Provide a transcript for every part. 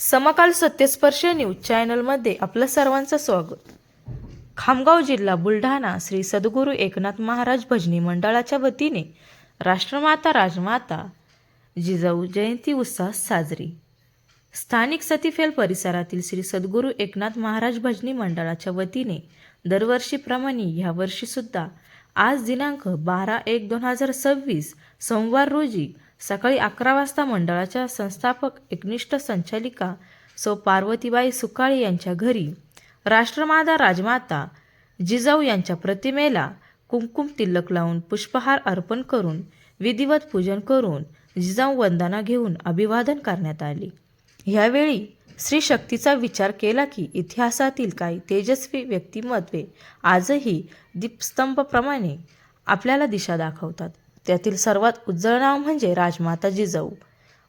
समकाल Satyasparsh news चॅनलमध्ये आपलं सर्वांचं स्वागत. खामगाव जिल्हा बुलढाणा श्री सद्गुरू एकनाथ महाराज भजनी मंडळाच्या वतीने राष्ट्रमाता राजमाता जिजाऊ जयंती उत्साह साजरी. स्थानिक सतीफेल परिसरातील श्री सद्गुरू एकनाथ महाराज भजनी मंडळाच्या वतीने दरवर्षीप्रमाणे यावर्षीसुद्धा आज दिनांक बारा एक दोन हजार सव्वीस सोमवार रोजी सकाळी अकरा वाजता मंडळाच्या संस्थापक एकनिष्ठ संचालिका सौ पार्वतीबाई सुकाळे यांच्या घरी राष्ट्रमाता राजमाता जिजाऊ यांच्या प्रतिमेला कुंकुम तिलक लावून पुष्पहार अर्पण करून विधिवत पूजन करून जिजाऊ वंदना घेऊन अभिवादन करण्यात आले. ह्यावेळी श्री शक्तीचा विचार केला की इतिहासातील काही तेजस्वी व्यक्तिमत्वे आजही दीपस्तंभप्रमाणे आपल्याला दिशा दाखवतात. त्यातील सर्वात उज्ज्वल नाव म्हणजे राजमाता जिजाऊ.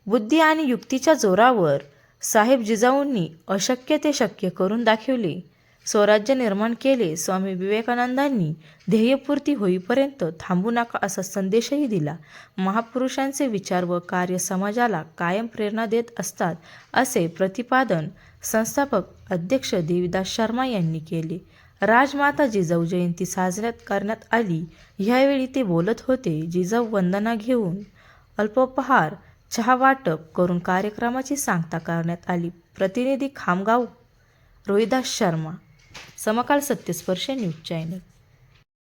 बुद्धी आणि युक्तीच्या जोरावर साहेब जिजाऊंनी अशक्य ते शक्य करून दाखवले. स्वराज्य निर्माण केले स्वामी विवेकानंदांनी ध्येयपूर्ती होईपर्यंत थांबू नका असा संदेशही दिला. महापुरुषांचे विचार व कार्य समाजाला कायम प्रेरणा देत असतात असे प्रतिपादन संस्थापक अध्यक्ष देवीदास शर्मा यांनी केले. राजमाता जिजाऊ जयंती साजऱ्यात करण्यात आली. ह्यावेळी ते बोलत होते जिजाऊ वंदना घेऊन अल्पोपहार चहा वाटप करून कार्यक्रमाची सांगता करण्यात आली. प्रतिनिधी खामगाव रोहिदास शर्मा समकाल सत्यस्पर्श न्यूज चॅनल.